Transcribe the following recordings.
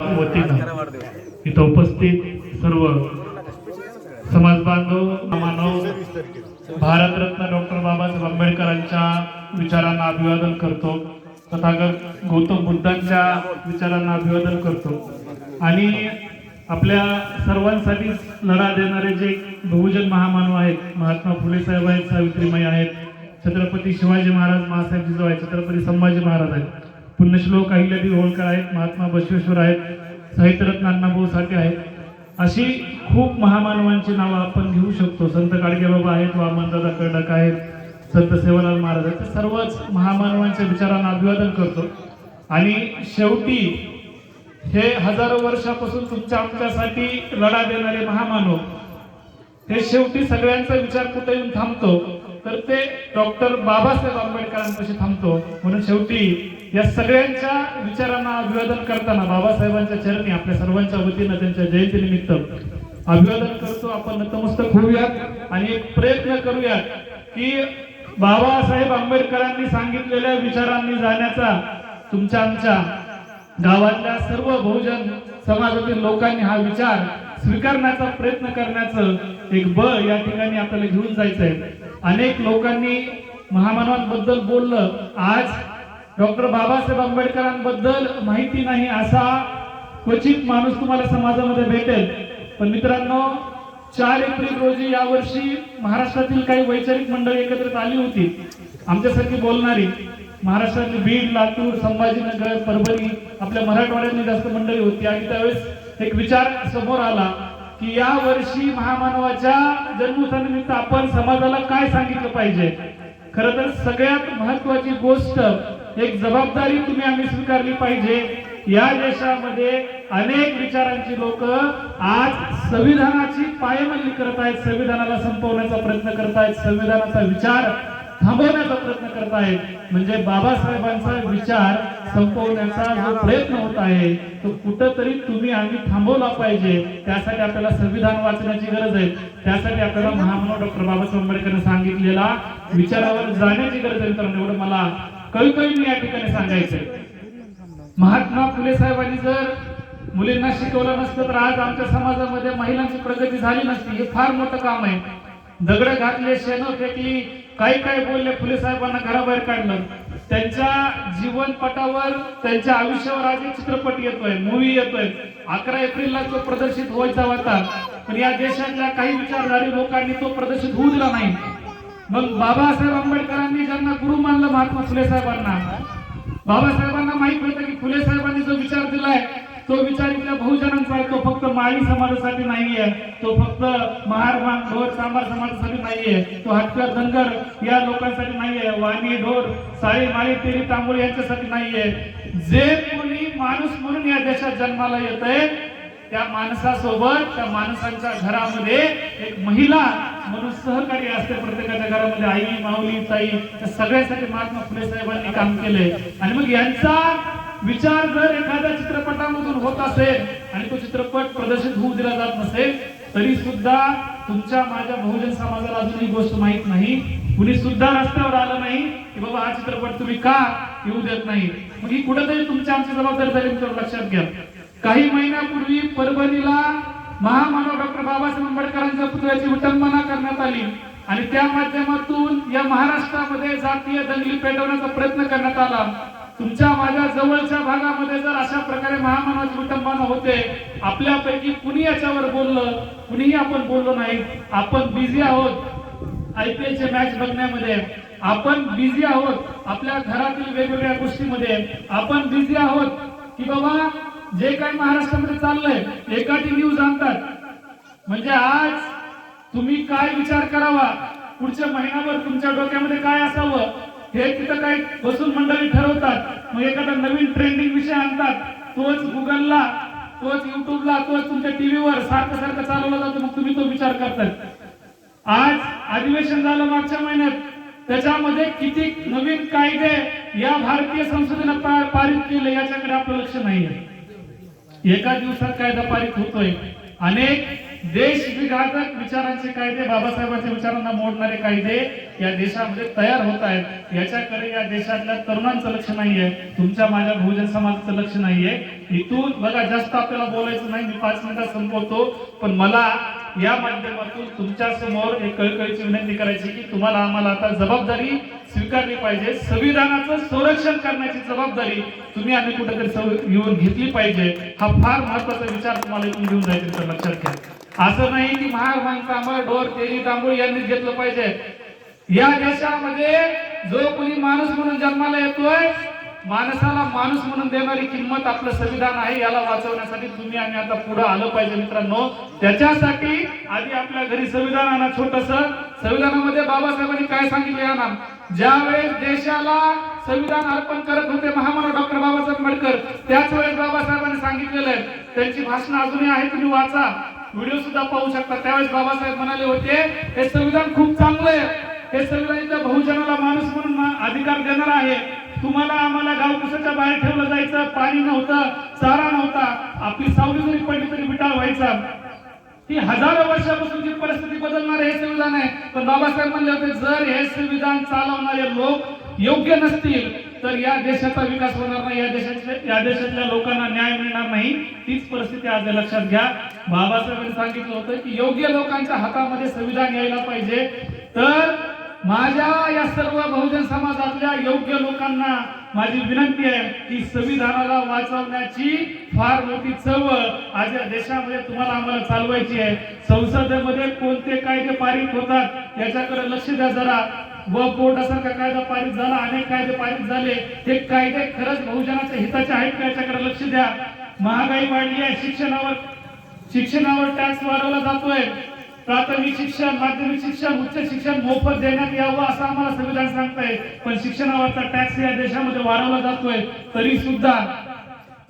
वतीनं इथं उपस्थित सर्व समाज बांधव मानव भारतरत्न डॉक्टर बाबासाहेब आंबेडकरांच्या विचारांना अभिवादन करतो. तथागत गौतम बुद्धांच्या विचारांना अभिवादन करतो. आणि आपल्या सर्वांसाठी लढा देणारे जे बहुजन महामानव आहेत महात्मा फुले साहेब आहेत सावित्रीमाई आहेत छत्रपती शिवाजी महाराज महासाहेब जिजाऊ आहेत छत्रपती संभाजी महाराज आहेत पुण्यश्लोक अहिल्यादेवी होळकर आहेत महात्मा बसवेश्वर आहेत साहित्यरत्न अण्णाभाऊ साठे आहेत. अशी खूप महामानवांची नावं आपण घेऊ शकतो. संत गाडगेबाबा आहेत वामनदादा कर्डक आहेत संत सेवालाल महाराज आहेत. सर्वच महामानवांच्या विचारांना अभिवादन करतो. आणि शेवटी हे हजारो वर्षापासून तुमच्या आमच्यासाठी लढा देणारे महामानव हे शेवटी सगळ्यांचा विचार कुठे येऊन थांबतो? तर ते डॉक्टर बाबासाहेब आंबेडकरांपाशी थांबतो. म्हणून शेवटी या सगळ्यांच्या विचारांना अभिवादन करताना बाबासाहेबांच्या चरणी आपल्या सर्वांच्या वतीनं त्यांच्या जयंतीनिमित्त अभिवादन करतो. आपण नतमस्तक होऊयात आणि एक प्रयत्न करूयात की बाबासाहेब आंबेडकरांनी सांगितलेल्या विचारांनी जाण्याचा तुमच्या आमच्या गावातल्या सर्व बहुजन समाजातील लोकांनी हा विचार स्वीकारण्याचा प्रयत्न करण्याचं एक बळ या ठिकाणी आपल्याला घेऊन जायचं आहे अनेक लोकांनी महामानवांबद्दल बोललं. आज डॉक्टर बाबासाहेब आंबेडकरांबद्दल माहिती नाही असा क्वचित माणूस तुम्हाला समाजामध्ये भेटेल. पण मित्रांनो चार एप्रिल रोजी यावर्षी महाराष्ट्रातील काही वैचारिक मंडळी एकत्रित आली होती. आमच्यासारखी बोलणारी महाराष्ट्रातली बीड लातूर संभाजीनगर परभणी आपल्या मराठवाड्यातली जास्त मंडळी होती. आणि त्यावेळेस एक विचार समोर आला की या वर्षी महामानवाच्या जन्मोत्सवानिमित्त आपण समाजाला काय सांगितलं पाहिजे? खर तर सगळ्यात महत्वाची गोष्ट एक जबाबदारी तुम्ही आम्ही स्वीकारली पाहिजे. या देशामध्ये अनेक विचारांची लोक आज संविधानाची पायमल्ली करत आहेत संविधानाला संपवण्याचा प्रयत्न करतायत संविधानाचा विचार थांबवण्याचा प्रयत्न करतायत. म्हणजे बाबासाहेबांचा विचार संपवण्याचा जो प्रयत्न होत आहे तो कुठंतरी तुम्ही आम्ही थांबवला पाहिजे. त्यासाठी आपल्याला संविधान वाचण्याची गरज आहे. त्यासाठी आपल्याला महामानव डॉक्टर बाबासाहेब आंबेडकरांनी सांगितलेला विचारावर जाण्याची गरज आहे मित्रांनो. एवढं मला कळकळीने या ठिकाणी सांगायचंय. महात्मा फुले साहेबांनी जर मुलींना शिकवलं नसतं तर आज आमच्या समाजामध्ये महिलांची प्रगती झाली नसती. हे फार मोठं काम आहे. दगड घातले शेण फेकली काही काही बोलले फुले साहेबांना घराबाहेर काढलं. त्यांच्या जीवनपटावर त्यांच्या आयुष्यावर आज एक चित्रपट येतोय मूवी येतोय. अकरा एप्रिलला तो प्रदर्शित व्हायचा होता पण या देशातल्या काही विचारधारी लोकांनी तो प्रदर्शित होऊ दिला नाही. मग बाबासाहेब आंबेडकरांनी ज्यांना गुरु मानलं महात्मा फुले साहेबांना बाबासाहेबांना माहीत होतं की फुले साहेबांनी जो विचार दिलाय तो विचार इथल्या बहुजनांचा आहे तो फक्त माळी समाजासाठी नाहीये तो फक्त महार मान ढोर सांबार समाजासाठी नाहीये तो हटकर धनगर या लोकांसाठी नाहीये वाणी ढोर साळी माळी तेरी तांबोळी यांच्यासाठी नाहीये. जे कोणी माणूस म्हणून या देशात जन्माला येत आहे त्या माणसासोबत त्या माणसांच्या घरामध्ये एक महिला म्हणून सहकारी असते प्रत्येकाच्या घरामध्ये. आई माऊली ताई त्या सगळ्यासाठी महात्मा फुले साहेबांनी काम केलंय. आणि मग यांचा विचार जर एखाद्या चित्रपटामधून होत असेल आणि तो चित्रपट प्रदर्शित होऊ दिला जात नसेल तरी सुद्धा तुमच्या माझ्या बहुजन समाजाला अजून ही गोष्ट माहीत नाही. कुणी सुद्धा रस्त्यावर आलं नाही की बाबा हा चित्रपट तुम्ही का येऊ देत नाही? मग ही कुठेतरी तुमच्या आमची जबाबदारी झाली लक्षात घ्या. काही महिन्यापूर्वी परभणीला महामानव डॉक्टर बाबासाहेब आंबेडकरांच्या पुतळ्याची विटंबना करण्यात आली. आणि त्या माध्यमातून या महाराष्ट्रामध्ये जातीय दंगली पेटवण्याचा प्रयत्न करण्यात आला. तुमच्या माझ्या जवळच्या भागामध्ये जर अशा प्रकारे महामानवाची विटंबना होते आपल्यापैकी कुणी याच्यावर बोललं? कुणीही आपण बोललो नाही. आपण बिझी आहोत आय पी एलचे मॅच बघण्यामध्ये. आपण बिझी आहोत आपल्या घरातील वेगवेगळ्या गोष्टीमध्ये. आपण बिझी आहोत की बाबा जे काही महाराष्ट्रामध्ये चाललंय एकाठी न्यूज आणतात. म्हणजे आज तुम्ही काय विचार करावा? पुढच्या महिनाभर तुमच्या डोक्यामध्ये काय असावं? हे तिथं काही बसून मंडळी ठरवतात. मग एखादा नवीन ट्रेंडिंग विषय आणतात. तोच गुगलला तोच युट्यूबला तोच तुमच्या टीव्हीवर सारखं सारखं चालवला जातो. मग तुम्ही तो विचार करताय आज अधिवेशन झालं मागच्या महिन्यात. त्याच्यामध्ये किती नवीन कायदे या भारतीय संसदेनं पारित केले याच्याकडे आपलं लक्ष नाही आहे एका दिवसात कायदा पारित होतोय. अनेक देश विघातक विचारांचे कायदे बाबासाहेबांच्या विचारांना मोडणारे कायदे या देशामध्ये तयार होत आहेत. याच्याकडे या देशातल्या तरुणांचं लक्ष नाहीये. तुमच्या माझ्या बहुजन समाजाचं लक्ष नाहीये. इथून बघा जास्त आपल्याला बोलायचं नाही मी पाच मिनिटात संपवतो. पण मला या माध्यमातून तुमच्यासमोर एक कळकळीची विनंती करायची की तुम्हाला आम्हाला आता जबाबदारी स्वीकारली पाहिजे. संविधानाचं संरक्षण करण्याची जबाबदारी तुम्ही आम्ही कुठेतरी सव- येऊन घेतली पाहिजे. हा फार महत्त्वाचा विचार तुम्हाला इथून घेऊन जायचे तर लक्षात घ्या. असं नाही की महाराज आम्हाला डोर तेरी तांबूळ यांनीच घेतलं पाहिजे. या देशामध्ये जो कोणी माणूस म्हणून जन्माला येतोय माणसाला माणूस म्हणून देणारी किंमत आपलं संविधान आहे याला वाचवण्यासाठी तुम्ही आणि आता पुढे आलं पाहिजे मित्रांनो. त्याच्यासाठी आधी आपल्या घरी संविधान आणा छोटस. संविधानामध्ये बाबासाहेबांनी काय सांगितले या नाम? ज्या वेळेस देशाला संविधान अर्पण करत होते महामानव डॉक्टर बाबासाहेब आंबेडकर त्याच वेळेस बाबासाहेबांनी सांगितलेलं आहे. त्यांची भाषण अजूनही आहे तुम्ही वाचा. व्हिडिओ सुद्धा पाहू शकता. त्यावेळेस बाबासाहेब म्हणाले होते हे संविधान खूप चांगलं आहे. हे संविधान इथल्या बहुजनाला माणूस म्हणून अधिकार देणार आहे. तुम्हाला आम्हाला गावकुसाच्या बाहेर ठेवलं जायचं पाणी नव्हतं चारा नव्हता. आपली सावली जरी पडली तरी बिटाळ व्हायचा. ही हजारो वर्षापासूनची परिस्थिती बदलणार हे संविधान आहे. पण बाबासाहेब म्हणले होते जर हे संविधान चालवणारे लोक योग्य नसतील तर या देशाचा विकास होणार नाही. या देशाच्या या देशातल्या लोकांना न्याय मिळणार नाही. तीच परिस्थिती आज लक्षात घ्या. बाबासाहेबांनी सांगितलं होतं की योग्य लोकांच्या हातामध्ये संविधान यायला पाहिजे. तर माझ्या या सर्व बहुजन समाजातल्या योग्य लोकांना माझी विनंती आहे की संविधानाला वाचवण्याची फार मोठी चळवळ आज या देशामध्ये तुम्हाला आम्हाला चालवायची आहे. संसदेमध्ये कोणते कायदे पारित होतात याच्याकडे लक्ष द्या जरा. व बोर्डासारखा कायदा पारित झाला अनेक कायदे पारित झाले. हे कायदे खरंच बहुजनाच्या हिताचे आहेत का याच्याकडे लक्ष द्या. महागाई वाढली आहे शिक्षणावर शिक्षणावर टॅक्स वाढवला जातोय. प्राथमिक शिक्षण माध्यमिक शिक्षण उच्च शिक्षण मोफत देण्यात यावं असं आम्हाला संविधान सांगतंय. पण शिक्षणावरचा टॅक्स या देशामध्ये वाढवला जातोय. तरी सुद्धा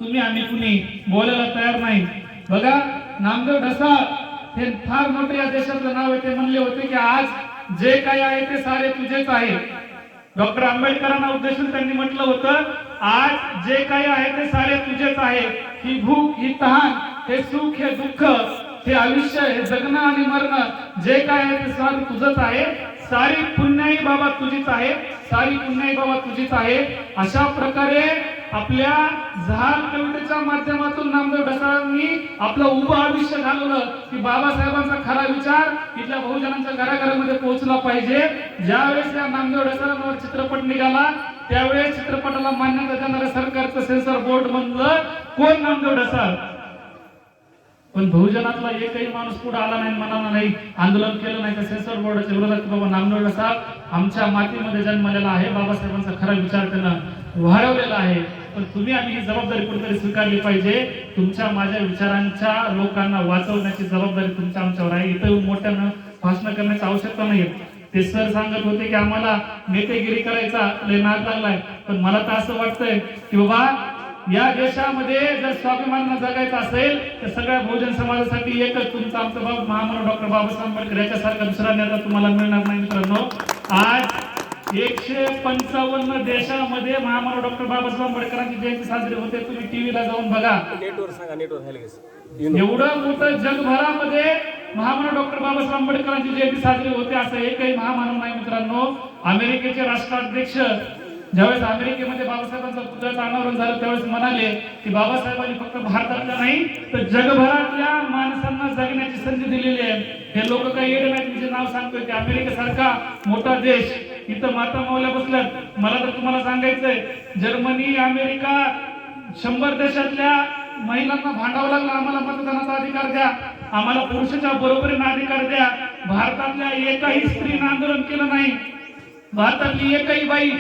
तुम्ही आम्ही कुणी बोलायला तयार नाही. बघा नामदेव ढसा हे फार मोठे या देशातलं नाव आहे. ते म्हणले होते की आज जे काही आहे ते सारे तुझेच आहे. डॉक्टर आंबेडकरांना उद्देशून त्यांनी म्हटलं होतं आज जे काही आहे ते सारे तुझेच आहे. ही भूक ही तहान हे सुख हे दुःख हे आयुष्य हे जगणं आणि मरणं जे काय आहे ते सारं तुझंच आहे. सारी पुण्याई बाबा तुझीच आहे. सारी पुण्याई बाबा तुझीच आहे. अशा प्रकारे आपल्या झाड कवितेच्या माध्यमातून नामदेव ढसाळांनी आपलं उभं आयुष्य घालवलं की बाबासाहेबांचा खरा विचार इथल्या बहुजनांच्या घराघरामध्ये पोहोचला पाहिजे. ज्यावेळेस या नामदेव ढसाळांवर चित्रपट निघाला त्यावेळेस चित्रपटाला मान्यता देणाऱ्या सरकारचं सेन्सर बोर्ड म्हणलं कोण नामदेव ढसाळ? पण बहुजनातला एकही माणूस पुढे आला नाही म्हणाला नाही आंदोलन केलं नाही तर सेन्सर बोर्डाच्या विरोधात बाबा नामदेव साहेब आमच्या मातीमध्ये जन्मलेला आहे. बाबासाहेबांचा खरा विचार त्यानं वाढवलेला आहे. पण तुम्ही आम्ही ही जबाबदारी कुठेतरी स्वीकारली पाहिजे. तुमच्या माझ्या विचारांच्या लोकांना वाचवण्याची जबाबदारी तुमच्या आमच्यावर आहे. इथं मोठ्यानं भाषण करण्याची आवश्यकता नाही ते सर सांगत होते की आम्हाला नेतेगिरी करायचा लय नाद लागलाय. पण मला तर असं वाटतंय की बाबा या देशामध्ये जर स्वाभिमान जगायचं असेल तर सगळ्या बहुजन समाजासाठी एकच तुमचा आमचा बाब महामानव डॉक्टर बाबासाहेब आंबेडकर याच्यासारखा दुसरा नेता तुम्हाला मिळणार नाही मित्रांनो. आज एकशे पंचावन्न देशामध्ये महामानव डॉक्टर बाबासाहेब आंबेडकरांची जयंती साजरी होते. तुम्ही टीव्हीला जाऊन बघा. नेटवर सांगा नेटवर एवढं मोठं जगभरामध्ये महामानव डॉक्टर बाबासाहेब आंबेडकरांची जयंती साजरी होते असं एकही महामानव नाही मित्रांनो. अमेरिकेचे राष्ट्राध्यक्ष ज्यावेळेस अमेरिकेमध्ये बाबासाहेबांचं पुतळ्याचं अनावरण झालं त्यावेळेस म्हणाले की बाबासाहेबांनी फक्त भारतातल्या नाही तर जगभरातल्या माणसांना जगण्याची संधी दिलेली आहे. हे लोक काही येडे नाही तुमचे नाव सांगतोय की अमेरिकेसारखा मोठा देश. इथं माता मावल्या बसल्यात. मला तर तुम्हाला सांगायचंय जर्मनी अमेरिका शंभर देशातल्या महिलांना भांडावं लागलं. आम्हाला मतदानाचा अधिकार द्या. आम्हाला पुरुषाच्या बरोबरीने अधिकार द्या. भारतातल्या एकाही स्त्रीनं आंदोलन केलं नाही. भारतातली एकही बाई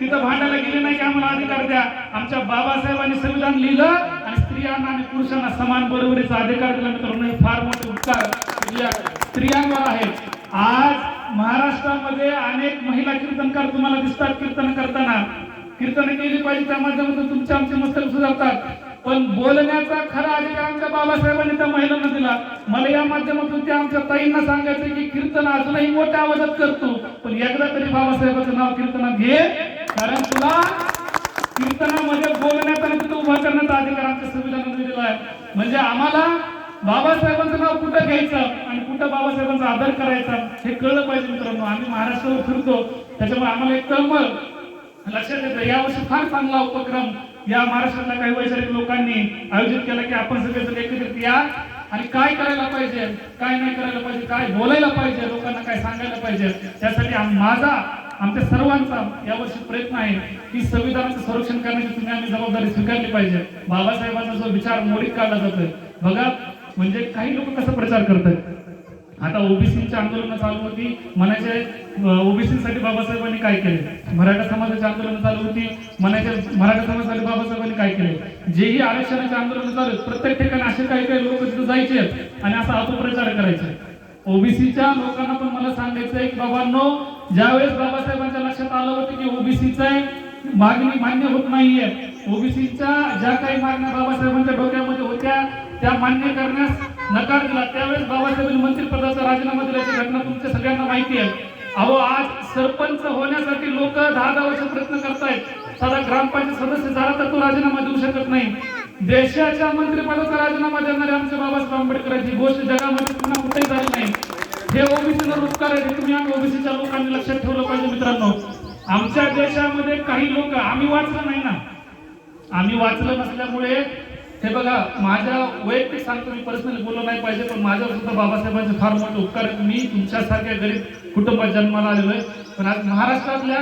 तिथं भांडायला गेले नाही की आम्हाला अधिकार द्या. आमच्या बाबासाहेबांनी संविधान लिहिलं आणि स्त्रियांना आणि पुरुषांना समान बरोबरीचा अधिकार दिला. मित्रांनो हे फार मोठे उपकार स्त्रियांवर आहेत आज महाराष्ट्रामध्ये अनेक महिला कीर्तनकार तुम्हाला दिसतात कीर्तन करताना. कीर्तन केली पाहिजे त्या माध्यमातून तुमचे आमचे मस्तक सुधारतात. पण बोलण्याचा खरा अधिकार आमच्या बाबासाहेबांनी त्या महिलांना दिला. मला या माध्यमातून त्या आमच्या ताईंना सांगायचं की कीर्तन अजूनही मोठ्या आवाजात करतो. पण एकदा तरी बाबासाहेबांचं नाव कीर्तनात घे. कारण तुला कीर्तनामध्ये बोलण्यात आणि तिथं उभा करण्याचा अधिकार आमच्या संविधानात दिलेला आहे. म्हणजे आम्हाला बाबासाहेबांचं नाव कुठं घ्यायचं आणि कुठं बाबासाहेबांचा आदर करायचा हे कळलं पाहिजे मित्रांनो. आम्ही महाराष्ट्रावर फिरतो त्याच्यामुळे आम्हाला एक तळमळ. लक्षात येतं यावर्षी फार चांगला उपक्रम या महाराष्ट्रातल्या काही वैचारिक लोकांनी आयोजित केला की आपण सगळेजण एकत्रित या आणि काय करायला पाहिजे काय नाही करायला पाहिजे काय बोलायला पाहिजे लोकांना काय सांगायला पाहिजे त्यासाठी माझा आमच्या सर्वांचा यावर्षी प्रयत्न आहे की संविधानाचं संरक्षण करण्याची तुम्ही आम्ही जबाबदारी स्वीकारली पाहिजे. बाबासाहेबांचा जो विचार मोडीत काढला जातोय. बघा म्हणजे काही लोक कसा प्रचार करतात? आता ओबीसीच्या आंदोलन चालू होती. म्हणायचे ओबीसीसाठी बाबासाहेबांनी काय केले? मराठा समाजाची आंदोलन चालू होती. म्हणायचे मराठा समाजासाठी बाबासाहेबांनी काय केले? जेही आरक्षणाचे आंदोलन चालू आहेत, प्रत्येक ठिकाणी असे काही काही लोक तिथे जायचे आणि असा अपप्रचार करायचे ओबीसीच्या लोकांना पण मला सांगायचं आहे की बाबांनो ज्यावेळेस बाबासाहेबांच्या लक्षात आलं होतं की ओबीसीचं मागणी मान्य होत नाहीये. ओबीसीच्या ज्या काही मागण्या बाबासाहेबांच्या डोक्यामध्ये होत्या त्या मान्य करण्यास नकार दिला. त्यावेळेस बाबासाहेबांनी मंत्रिपदाचा राजीनामा दिल्याची घटना तुमच्या सगळ्यांना माहिती आहे. अहो आज सरपंच होण्यासाठी लोक दहा दहा वर्ष प्रयत्न करतायत. साधा ग्रामपंचायत सदस्य झाला तर तो राजीनामा देऊ शकत नाही. देशाच्या मंत्रिपदाचा राजीनामा देणारे आमचे बाबासाहेब आंबेडकरांची गोष्ट जगामध्ये पुन्हा कुठेही झाली नाही. हे ओबीसीचा उपकार आहे तुम्ही आम्ही ओबीसीच्या लोकांनी लक्षात ठेवलं पाहिजे मित्रांनो. आमच्या देशामध्ये काही लोक आम्ही वाचलं नाही ना. आम्ही वाचलं नसल्यामुळे हे बघा माझ्या वैयक्तिक सांगतो मी पर्सनली बोललो नाही पाहिजे पण माझ्यावर सुद्धा बाबासाहेबांचे फार मोठे उपकार आहेत. मी तुमच्यासारख्या गरीब कुटुंबात जन्माला आलेलो आहे. पण आज महाराष्ट्रातल्या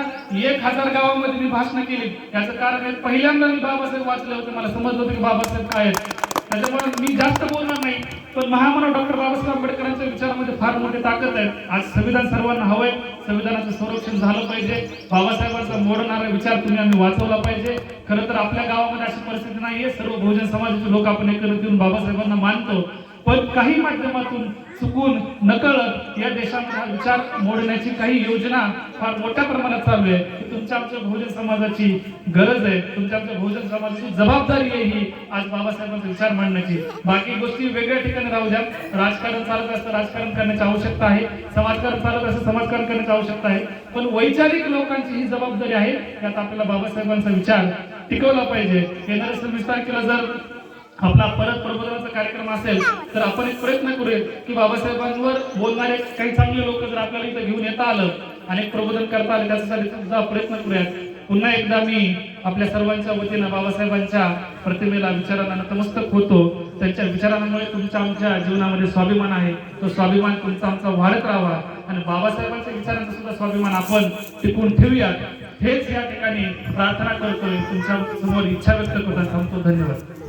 एक हजार गावामध्ये मी भाषणं केली. याचं कारण आहे पहिल्यांदा मी बाबासाहेब वाचले होते मला समजलं होतं की बाबासाहेब काय आहेत. त्याच्यामुळे मी जास्त बोलणार नाही. पण महामानव डॉक्टर बाबासाहेब आंबेडकरांच्या विचारामध्ये फार मोठी ताकद आहे. आज संविधान सर्वांना हवंय. संविधानाचं संरक्षण झालं पाहिजे. बाबासाहेबांचा मोडणारा विचार तुम्ही आम्ही वाचवला पाहिजे. खरं तर आपल्या गावामध्ये अशी परिस्थिती नाहीये. सर्व बहुजन समाजाचे लोक आपण एकत्र येऊन बाबासाहेबांना मानतो. पण काही माध्यमातून चुकून नकळत या देशामध्ये विचार मोडण्याची काही योजना फार मोठ्या प्रमाणात चालू आहे. तुमच्या आमच्या बहुजन समाजाची गरज आहे. तुमच्या आमच्या बहुजन समाजाची जबाबदारी आहे ही आज बाबासाहेबांचा विचार मांडण्याची. बाकी गोष्टी वेगळ्या ठिकाणी राहू द्या. राजकारण चालत असतं राजकारण करण्याची आवश्यकता आहे. समाजकारण चालत असतं समाजकारण करण्याची आवश्यकता आहे. पण वैचारिक लोकांची ही जबाबदारी आहे. त्यात आपल्याला बाबासाहेबांचा विचार टिकवला पाहिजे. येणाऱ्या सव्वीस तारखेला जर आपला परत प्रबोधनाचा कार्यक्रम असेल तर आपण एक प्रयत्न करूया की बाबासाहेबांवर बोलणारे काही चांगले लोक जर आपल्याला इथं घेऊन येता आलं आणि प्रबोधन करता आलं त्याच्यासाठी सुद्धा प्रयत्न करूयात पुन्हा एकदा मी आपल्या सर्वांच्या वतीनं बाबासाहेबांच्या प्रतिमेला विचारांना नतमस्तक होतो. त्यांच्या विचारांमुळे तुमच्या आमच्या जीवनामध्ये स्वाभिमान आहे. तो स्वाभिमान तुमचा आमचा वाढत राहावा. आणि बाबासाहेबांच्या विचारांचा सुद्धा स्वाभिमान आपण टिकून ठेवूयात. हेच या ठिकाणी प्रार्थना करतोय. तुमच्यासमोर इच्छा व्यक्त करताना सांगतो धन्यवाद.